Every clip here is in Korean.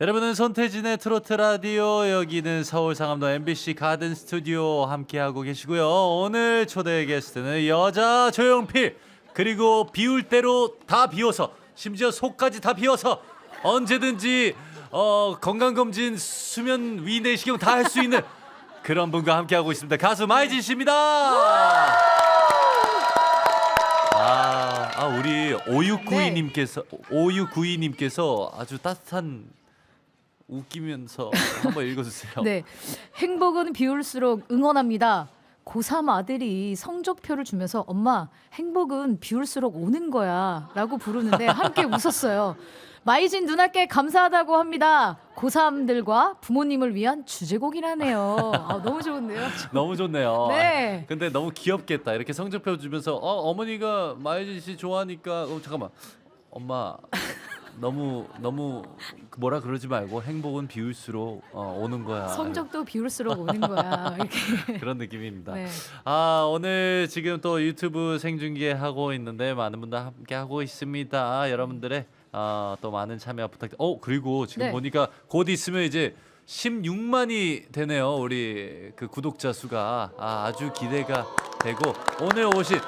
여러분은 손태진의 트로트 라디오 여기는 서울 상암동 MBC 가든 스튜디오 함께하고 계시고요. 오늘 초대 게스트는 여자 조용필 그리고 비울 대로 다 비워서 심지어 속까지 다 비워서 언제든지 어, 건강검진 수면 위 내시경 다 할 수 있는 그런 분과 함께하고 있습니다. 가수 마이진 씨입니다. 아, 아 우리 오육구이님께서 오육구이님께서 아주 따뜻한 웃기면서 한번 읽어주세요. 네. 행복은 비울수록 응원합니다. 고3 아들이 성적표를 주면서 엄마 행복은 비울수록 오는 거야 라고 부르는데 함께 웃었어요. 마이진 누나께 감사하다고 합니다. 고3들과 부모님을 위한 주제곡이라네요. 아, 너무 좋은데요? 너무 좋네요. 네. 근데 너무 귀엽겠다. 이렇게 성적표 주면서 어, 어머니가 마이진 씨 좋아하니까 어, 잠깐만 엄마 너무 너무 뭐라 그러지 말고 행복은 비울수록 어, 오는 거야. 성적도 비울수록 오는 거야. 이렇게. 그런 느낌입니다. 네. 아 오늘 지금 또 유튜브 생중계 하고 있는데 많은 분들 함께 하고 있습니다. 여러분들의 어, 또 많은 참여 부탁드립니다. 어 그리고 지금 네. 보니까 곧 있으면 이제 16만이 되네요. 우리 그 구독자 수가 아, 아주 기대가 되고 오늘 오신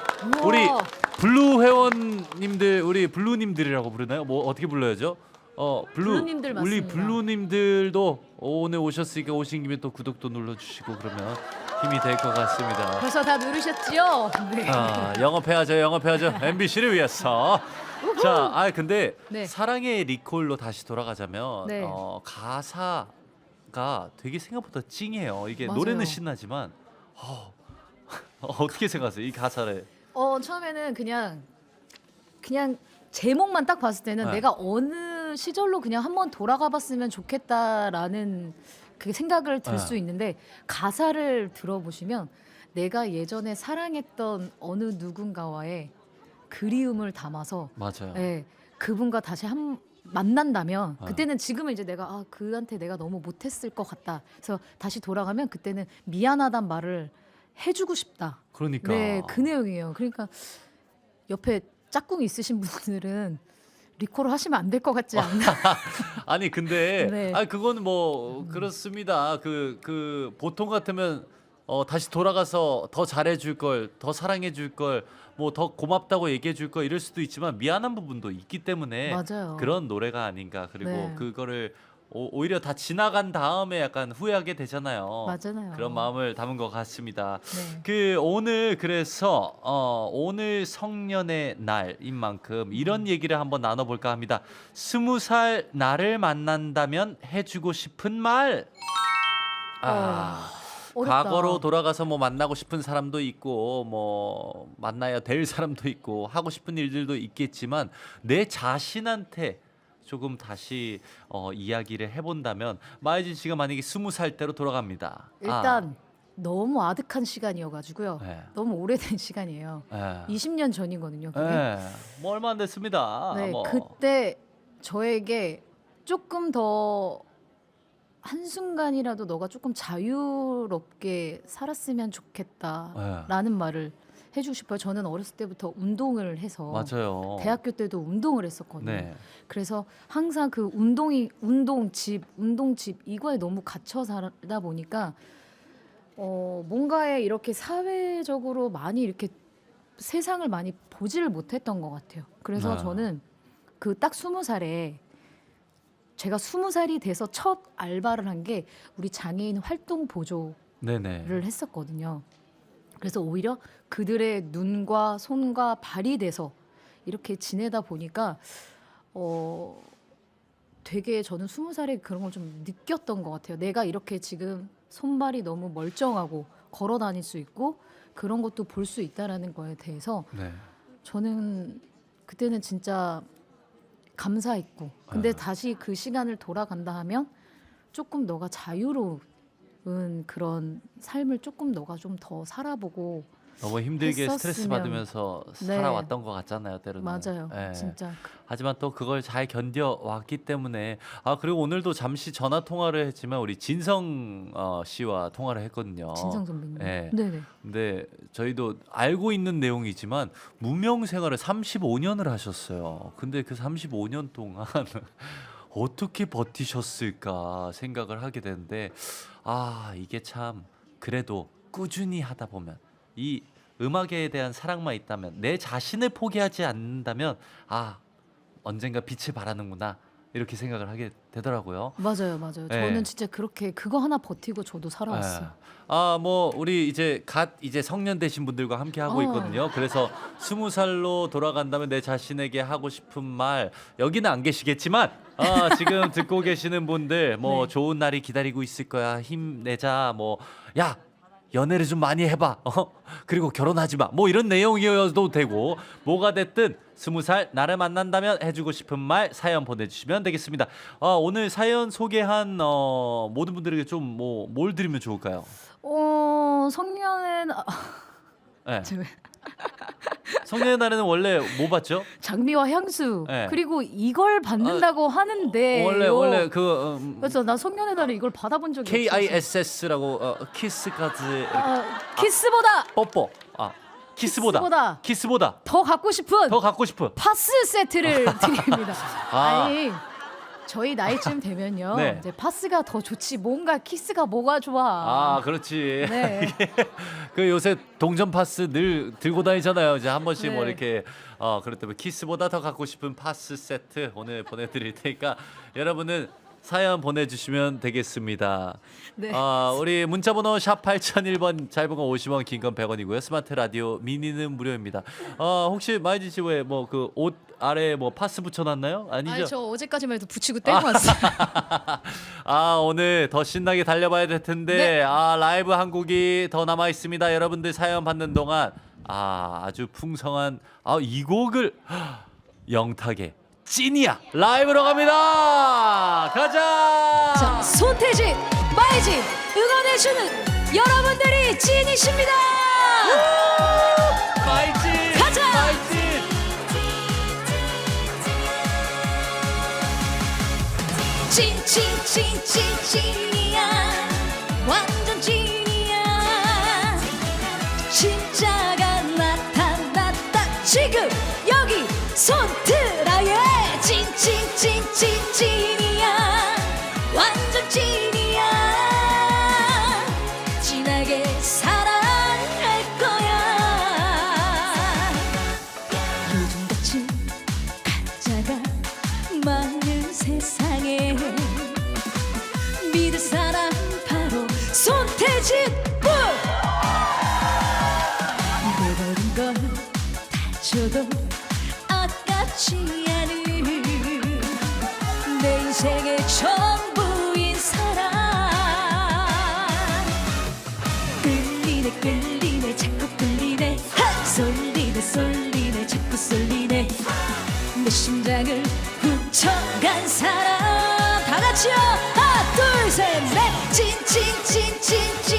우리. 블루 회원님들 우리 블루님들이라고 부르나요? 뭐 어떻게 불러야죠? 어 블루 블루님들 우리 맞습니다. 블루님들도 오늘 오셨으니까 오신 김에 또 구독도 눌러주시고 그러면 힘이 될 것 같습니다. 벌써 다 누르셨지요? 네. 아, 영업해야죠, 영업해야죠. MBC를 위해서. 자, 아 근데 네. 사랑의 리콜로 다시 돌아가자면 네. 어, 가사가 되게 생각보다 찡해요. 이게 맞아요. 노래는 신나지만 어, 어떻게 생각하세요? 이 가사를? 어 처음에는 그냥 그냥 제목만 딱 봤을 때는 네. 내가 어느 시절로 그냥 한번 돌아가 봤으면 좋겠다라는 그 생각을 들 네. 수 있는데 가사를 들어보시면 내가 예전에 사랑했던 어느 누군가와의 그리움을 담아서 맞아요. 예, 그분과 다시 한 만난다면 네. 그때는 지금은 이제 내가 아 그한테 내가 너무 못했을 것 같다. 그래서 다시 돌아가면 그때는 미안하단 말을 해주고 싶다. 그러니까. 네, 그 내용이에요. 그러니까 옆에 짝꿍 있으신 분들은 리콜을 하시면 안 될 것 같지 않나? 아니 근데 네. 아 그거는 뭐 그렇습니다. 그 그 보통 같으면 어 다시 돌아가서 더 잘해 줄 걸, 더 사랑해 줄 걸, 뭐 더 고맙다고 얘기해 줄 걸 이럴 수도 있지만 미안한 부분도 있기 때문에 맞아요. 그런 노래가 아닌가. 그리고 네. 그거를 오, 오히려 다 지나간 다음에 약간 후회하게 되잖아요. 맞아요. 그런 마음을 담은 것 같습니다. 네. 그 오늘 그래서 어 오늘 성년의 날인 만큼 이런 얘기를 한번 나눠볼까 합니다. 스무 살 나를 만난다면 해주고 싶은 말. 아. 어렵다. 과거로 돌아가서 뭐 만나고 싶은 사람도 있고 뭐 만나야 될 사람도 있고 하고 싶은 일들도 있겠지만 내 자신한테 조금 다시 어, 이야기를 해본다면 마이진 씨가 만약에 스무 살 때로 돌아갑니다. 일단 너무 아득한 시간이어가지고요. 아, 네. 너무 오래된 시간이에요. 예. 20년 전이거든요. 그게. 예. 뭐 얼마 안 됐습니다. 네, 뭐. 그때 저에게 조금 더 한순간이라도 너가 조금 자유롭게 살았으면 좋겠다라는 예. 말을 해주고 싶어요. 저는 어렸을 때부터 운동을 해서 맞아요. 대학교 때도 운동을 했었거든요. 네. 그래서 항상 그 운동이 운동 집 운동 집 이거에 너무 갇혀 살다 보니까 어 뭔가에 이렇게 사회적으로 많이 이렇게 세상을 많이 보지를 못했던 것 같아요. 그래서 네. 저는 그 딱 스무 살에 제가 스무 살이 돼서 첫 알바를 한 게 우리 장애인 활동 보조를 네네. 했었거든요. 그래서 오히려 그들의 눈과 손과 발이 돼서 이렇게 지내다 보니까 어 되게 저는 스무 살에 그런 걸 좀 느꼈던 것 같아요. 내가 이렇게 지금 손발이 너무 멀쩡하고 걸어 다닐 수 있고 그런 것도 볼 수 있다라는 거에 대해서 네. 저는 그때는 진짜 감사했고 근데 아. 다시 그 시간을 돌아간다 하면 조금 너가 자유로 운 그런 삶을 조금 너가 좀 더 살아보고 너무 힘들게 스트레스 했었으면- 받으면서 네. 살아왔던 것 같잖아요, 때로는. 맞아요 예. 진짜 하지만 또 그걸 잘 견뎌왔기 때문에 아 그리고 오늘도 잠시 전화 통화를 했지만 우리 진성 어, 씨와 통화를 했거든요. 진성 선배님 네. 네네 근데 저희도 알고 있는 내용이지만 무명 생활을 35년을 하셨어요. 근데 그 35년 동안 어떻게 버티셨을까 생각을 하게 되는데 아 이게 참 그래도 꾸준히 하다 보면 이 음악에 대한 사랑만 있다면 내 자신을 포기하지 않는다면 아 언젠가 빛을 발하는구나 이렇게 생각을 하게 되더라고요. 맞아요, 맞아요. 네. 저는 진짜 그렇게 그거 하나 버티고 저도 살아왔어요. 아, 뭐 우리 이제 갓 이제 성년 되신 분들과 함께 하고 어. 있거든요. 그래서 스무 살로 돌아간다면 내 자신에게 하고 싶은 말 여기는 안 계시겠지만 아, 지금 듣고 계시는 분들 뭐 네. 좋은 날이 기다리고 있을 거야. 힘내자. 뭐 야. 연애를 좀 많이 해봐. 어? 그리고 결혼하지 마. 뭐 이런 내용이어도 되고 뭐가 됐든 스무 살 나를 만난다면 해주고 싶은 말 사연 보내주시면 되겠습니다. 아, 오늘 사연 소개한 어, 모든 분들에게 좀 뭐 뭘 드리면 좋을까요? 어, 성년의 나... 네. 저- 성년의 날에는 원래 뭐 받죠? 장미와 향수 네. 그리고 이걸 받는다고 하는데 원래 원래 그 음, 그래서 나 성년의 날에 이걸 받아본 적이 없어서 KISS라고 어, 키스까지 아, 키스보다 뽀뽀. 아 키스보다 키스보다. 키스보다 더 갖고 싶은 더 갖고 싶은. 파스 세트를 드립니다. 아. 아니 저희 나이쯤 되면요 네. 이제 파스가 더 좋지 뭔가 키스가 뭐가 좋아. 아 그렇지. 네. 그 요새 동전 파스 늘 들고 다니잖아요. 이제 한 번씩 뭐 네. 이렇게 어 그렇다면 키스보다 더 갖고 싶은 파스 세트 오늘 보내드릴 테니까 여러분은 사연 보내주시면 되겠습니다. 네. 아 우리 문자번호 샵 8001번 짧은 건 50원 긴 건 100원이고요. 스마트 라디오 미니는 무료입니다. 어 혹시 마이진 씨왜 뭐 그 옷 아래 뭐 파스 붙여놨나요? 아니죠? 아니 저 어제까지만 해도 붙이고 떼고 왔어요. 아 오늘 더 신나게 달려봐야 될 텐데 네. 아 라이브 한 곡이 더 남아 있습니다. 여러분들 사연 받는 동안 아 아주 풍성한 아 이 곡을 영탁의 찐이야 라이브로 갑니다. 가자. 자 손태진, 마이진 응원해주는 여러분들이 찐이십니다. 마이진 찐이야 완전 찐이야 진짜가 나타났다 지금 여기 손트라에 찐이야 완전 찐이야 진하게 사 심장을 훔쳐간 사람. 다 같이요. 하나 둘셋넷. 찐찐찐찐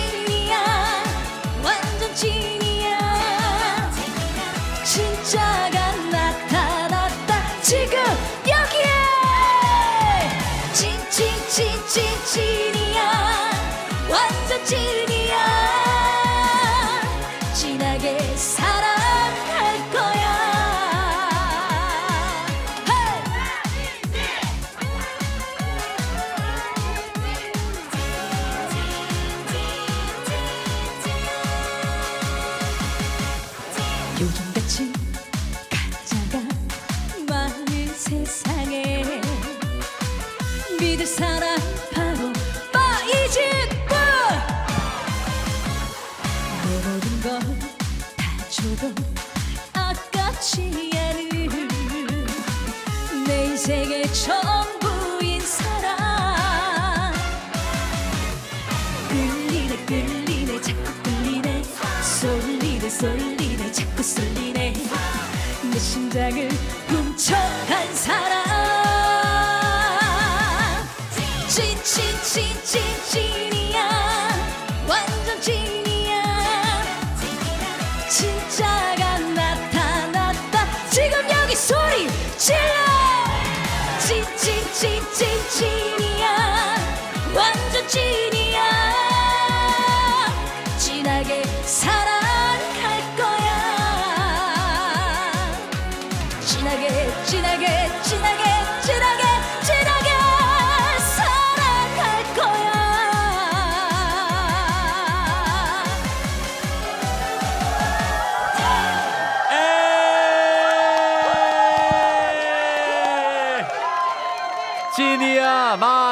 내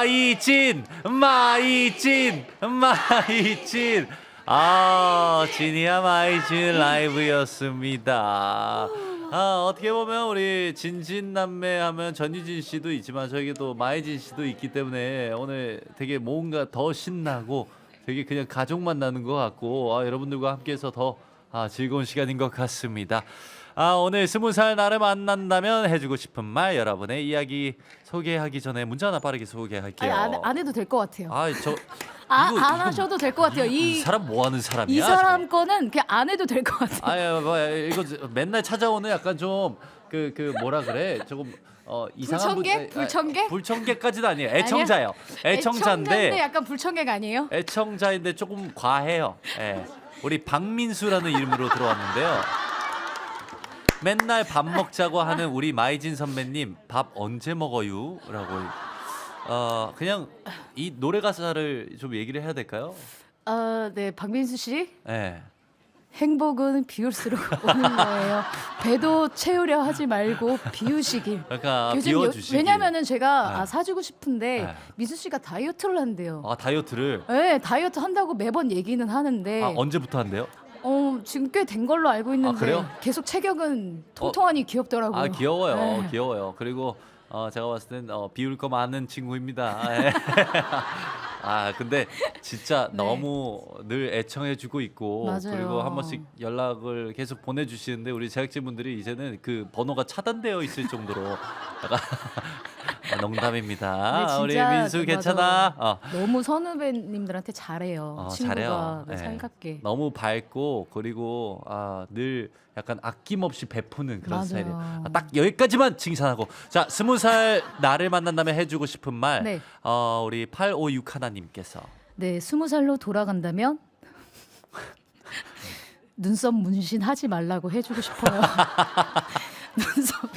마이진 마이진 마이진 아 진이야 마이진 라이브였습니다. 아 어떻게 보면 우리 진진 남매 하면 전유진 씨도 있지만 저기 또 마이진 씨도 있기 때문에 오늘 되게 뭔가 더 신나고 되게 그냥 가족 만나는 것 같고 아, 여러분들과 함께해서 더 아, 즐거운 시간인 것 같습니다. 아 오늘 스무 살 나를 만난다면 해주고 싶은 말 여러분의 이야기 소개하기 전에 문자 하나 빠르게 아니, 소개할게요. 안, 안 해도 될 것 같아요. 아 저 아, 이거- 안 이거- 하셔도 될 것 같아요. 이, 이, 사람 뭐 하는 사람이야? 이 사람 거는 그냥 안 해도 될 것 같아요. 아유 뭐 이거 맨날 찾아오는 약간 좀 그 그 뭐라 그래 조금 어 이상한 불청객? 분- 아, 불청객? 불청객까지는 아니에요 애청자예요 애청자인데 애청자인데 약간 불청객 아니에요? 애청자인데 조금 과해요 예 우리 박민수라는 이름으로 들어왔는데요 맨날 밥 먹자고 하는 우리 마이진 선배님 밥 언제 먹어요?라고 어 그냥 이 노래 가사를 좀 얘기를 해야 될까요? 어, 네, 박민수 씨. 예. 행복은 비울수록 오는 거예요. 배도 채우려 하지 말고 비우시길. 그러니까 비워주시기. 왜냐면은 제가 네. 아, 사주고 싶은데 네. 미수 씨가 다이어트를 한대요. 아 다이어트를 네, 다이어트 한다고 매번 얘기는 하는데 아 언제부터 한대요? 어, 지금 꽤 된 걸로 알고 있는데 아, 그래요? 계속 체격은 통통하니 귀엽더라고요. 아 귀여워요, 네. 귀여워요. 그리고 어, 제가 봤을 땐 어, 비울 거 많은 친구입니다. 예. 아 근데 진짜 네. 너무 늘 애청해주고 있고 맞아요. 그리고 한 번씩 연락을 계속 보내주시는데 우리 제작진분들이 이제는 그 번호가 차단되어 있을 정도로 약간 아, 농담입니다. 근데 우리 진짜 민수 괜찮아? 어. 너무 선후배님들한테 잘해요. 어, 친구가 잘해요. 네, 예. 살갑게. 너무 밝고 그리고 아, 늘 약간 아낌없이 베푸는 그런 맞아요. 스타일이에요. 아, 딱 여기까지만 칭찬하고 자 스무 살 나를 만난다면 해주고 싶은 말 네. 어, 우리 856 하나님께서 네, 스무 살로 돌아간다면 눈썹 문신 하지 말라고 해주고 싶어요. 눈썹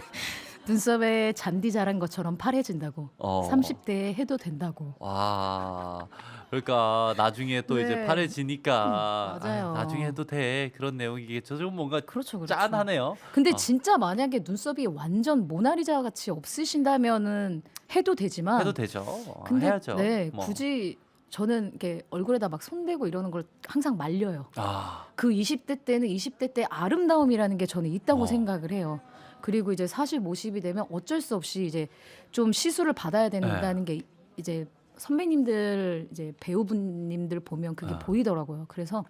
눈썹에 잔디 자란 것처럼 파래진다고. 어. 30대에 해도 된다고. 와 그러니까 나중에 또 이제 네. 파래지니까 음, 맞아요. 아, 나중에 해도 돼 그런 내용이겠죠. 좀 뭔가 그렇죠, 그렇죠. 짠하네요. 근데 어. 진짜 만약에 눈썹이 완전 모나리자 같이 없으신다면은 해도 되지만 해도 되죠. 어, 근데 해야죠. 네, 뭐. 굳이 저는 이렇게 얼굴에다 막 손대고 이러는 걸 항상 말려요. 아 그 20대 때는 20대 때 아름다움이라는 게 저는 있다고 어. 생각을 해요. 그리고 이제 40, 50이 되면 어쩔 수 없이 이제 좀 시술을 받아야 된다는 네. 게 이제 선배님들 이제 배우분님들 보면 그게 아. 보이더라고요. 그래서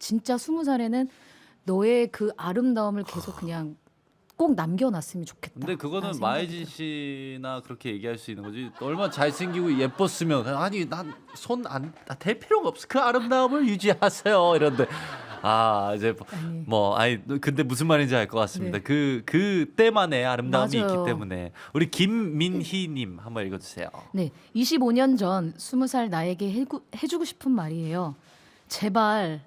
진짜 스무 살에는 너의 그 아름다움을 계속 그냥 꼭 남겨놨으면 좋겠다. 근데 그거는 마이진 씨나 그렇게 얘기할 수 있는 거지. 얼마나 잘생기고 예뻤으면 아니 난 손안댈 필요가 없어. 그 아름다움을 유지하세요. 이런데 아 이제 뭐- 아니. 뭐 아니 근데 무슨 말인지 알 것 같습니다. 네. 그 그때만의 아름다움이 맞아요. 있기 때문에 우리 김민희 님 한번 읽어 주세요. 네, 25년 전 20살 나에게 해구, 해주고 싶은 말이에요. 제발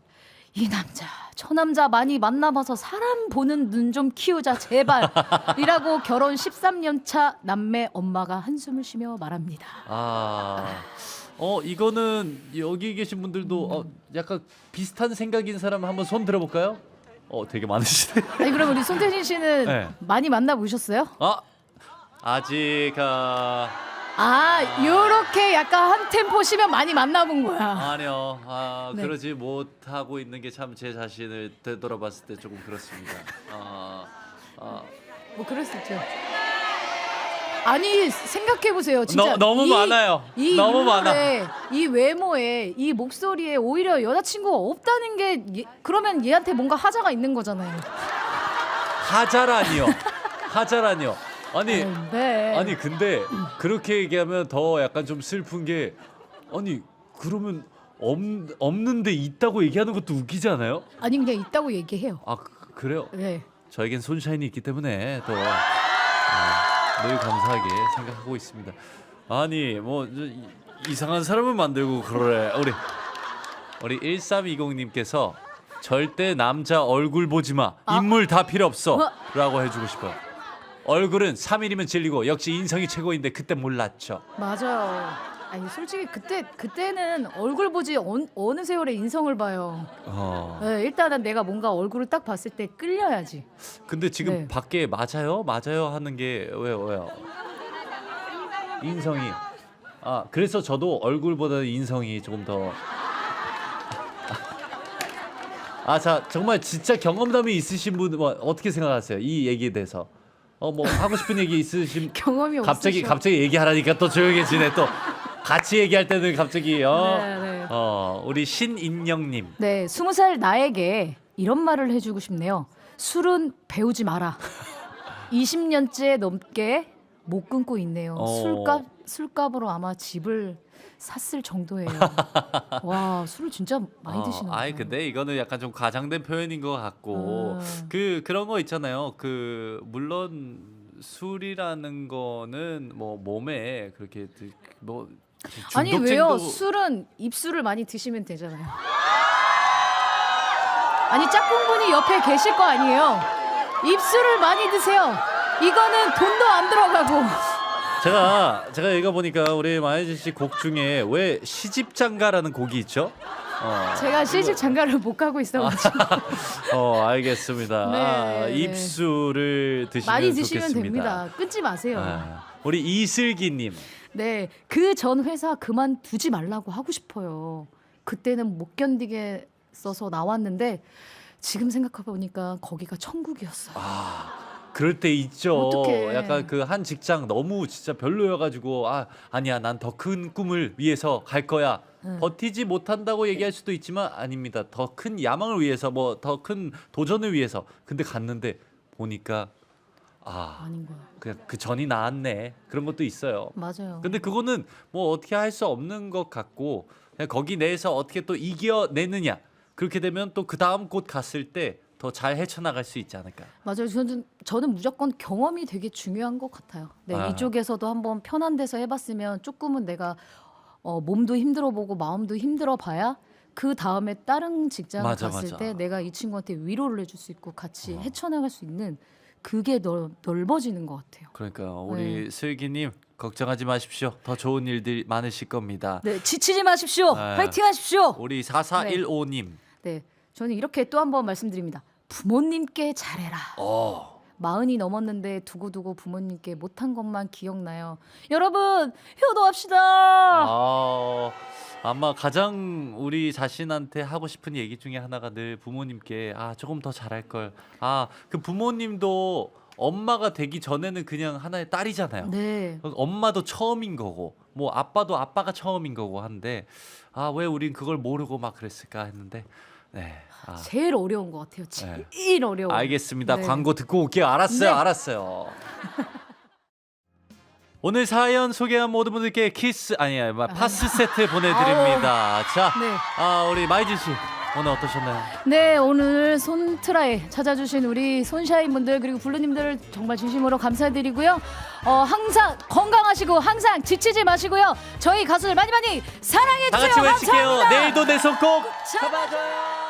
이 남자, 저 남자 많이 만나봐서 사람 보는 눈 좀 키우자 제발 이라고 결혼 13년 차 남매 엄마가 한숨을 쉬며 말합니다. 아. 어 이거는 여기 계신 분들도 어, 약간 비슷한 생각인 사람 한번 손 들어볼까요? 어 되게 많으시네. 아니 그럼 우리 손태진 씨는 네. 많이 만나 보셨어요? 아 아직 아 아, 요렇게 약간 한 템포 쉬면 많이 만나본 거야. 아니요 아 네. 그러지 못하고 있는 게 참 제 자신을 되돌아봤을 때 조금 그렇습니다. 아, 아 뭐 그럴 수 있죠. 아니 생각해 보세요. 진짜 너- 너무 이- 많아요. 이 너무 많아. 인물에, 이 외모에 이 목소리에 오히려 여자친구가 없다는 게 얘- 그러면 얘한테 뭔가 하자가 있는 거잖아요. 하자라니요 하자라니요 아니 네. 아니 근데 그렇게 얘기하면 더 약간 좀 슬픈 게 아니 그러면 없, 없는데 있다고 얘기하는 것도 웃기지 않아요? 아니 그냥 있다고 얘기해요. 아 그- 그래요? 네. 저에겐 손샤인이 있기 때문에 또 아, 늘 감사하게 생각하고 있습니다. 아니 뭐 이- 이상한 사람을 만들고 그러래 우리 우리 1320님께서 절대 남자 얼굴 보지 마 아. 인물 다 필요 어? 없어라고 해주고 싶어요. 얼굴은 3일이면 질리고 역시 인성이 최고인데 그때 몰랐죠. 맞아요. 아니 솔직히 그때 그때는 얼굴 보지 어느, 어느 세월에 인성을 봐요. 어. 네, 일단은 내가 뭔가 얼굴을 딱 봤을 때 끌려야지. 근데 지금 네. 밖에 맞아요 맞아요 하는 게 왜요 왜요? 인성이 아 그래서 저도 얼굴보다는 인성이 조금 더. 아 자 정말 진짜 경험담이 있으신 분 뭐, 어떻게 생각하세요? 이 얘기에 대해서 어뭐 하고 싶은 얘기 있으신 경험이 갑자기 없으셔. 갑자기 얘기하라니까 또 조용해지네 또 같이 얘기할 때는 갑자기 어, 네, 네. 어 우리 신인영님 네, 스무 살 나에게 이런 말을 해주고 싶네요. 술은 배우지 마라. 20년째 넘게 못 끊고 있네요. 어. 술값 술값으로 아마 집을 샀을 정도예요. 와, 술을 진짜 많이 드시나 봐요. 아이 근데 이거는 약간 좀 과장된 표현인 것 같고 음. 그 그런 거 있잖아요. 그 물론 술이라는 거는 뭐 몸에 그렇게 드- 뭐 아니 중독 왜요? 술은 입술을 많이 드시면 되잖아요. 아니 짝꿍분이 옆에 계실 거 아니에요? 입술을 많이 드세요. 이거는 돈도 안 들어가고. 제가 제가 이거 보니까 우리 마혜진 씨 곡 중에 왜 시집장가라는 곡이 있죠? 어, 제가 시집 장가를 못 가고 있어가지고 어 알겠습니다. 네, 아, 네. 입술을 드시면 많이 드시면 좋겠습니다. 됩니다. 끊지 마세요. 아, 우리 이슬기님 네, 그 전 회사 그만두지 말라고 하고 싶어요. 그때는 못 견디겠어서 나왔는데 지금 생각해 보니까 거기가 천국이었어요. 그럴 때 있죠. 어떡해. 약간 그 한 직장 너무 진짜 별로여가지고 아 아니야 난 더 큰 꿈을 위해서 갈 거야. 응. 버티지 못한다고 얘기할 수도 있지만 아닙니다. 더 큰 야망을 위해서 뭐 더 큰 도전을 위해서. 근데 갔는데 보니까 아 아닌 거야. 그냥 그 전이 나았네 그런 것도 있어요. 맞아요. 근데 그거는 뭐 어떻게 할 수 없는 것 같고 그냥 거기 내에서 어떻게 또 이겨내느냐 그렇게 되면 또 그 다음 곳 갔을 때 더 잘 헤쳐나갈 수 있지 않을까. 맞아요. 저는 저는 무조건 경험이 되게 중요한 것 같아요. 네, 아. 이쪽에서도 한번 편한 데서 해봤으면 조금은 내가 어, 몸도 힘들어 보고 마음도 힘들어 봐야 그 다음에 다른 직장 을 맞아, 갔을 맞아. 때 내가 이 친구한테 위로를 해줄 수 있고 같이 어. 헤쳐나갈 수 있는 그게 넓, 넓어지는 것 같아요. 그러니까 우리 네. 슬기님 걱정하지 마십시오. 더 좋은 일들이 많으실 겁니다. 네, 지치지 마십시오. 네. 파이팅 하십시오. 우리 4415님. 네, 저는 이렇게 또 한 번 말씀드립니다. 부모님께 잘해라. 어. 마흔이 넘었는데 두고두고 부모님께 못한 것만 기억나요. 여러분 효도합시다. 아, 아마 가장 우리 자신한테 하고 싶은 얘기 중에 하나가 늘 부모님께 아 조금 더 잘할 걸. 아 그 부모님도 엄마가 되기 전에는 그냥 하나의 딸이잖아요. 네, 엄마도 처음인 거고 뭐 아빠도 아빠가 처음인 거고 한데 아 왜 우린 그걸 모르고 막 그랬을까 했는데 네. 아. 제일 어려운 것 같아요. 네. 제일 어려워. 알겠습니다. 네. 광고 듣고 올게요. 알았어요. 네. 알았어요. 오늘 사연 소개한 모든 분들께 키스 아니야 파스 세트 보내드립니다. 자, 네. 아 우리 마이진 씨 오늘 어떠셨나요? 네, 오늘 손트라에 찾아주신 우리 손샤인 분들 그리고 블루님들 정말 진심으로 감사드리고요. 어, 항상 건강하시고 항상 지치지 마시고요. 저희 가수들 많이 많이 사랑해 다 주세요. 같이 외칠게요. 감사합니다. 내일도 내 손 꼭. 잡아줘요.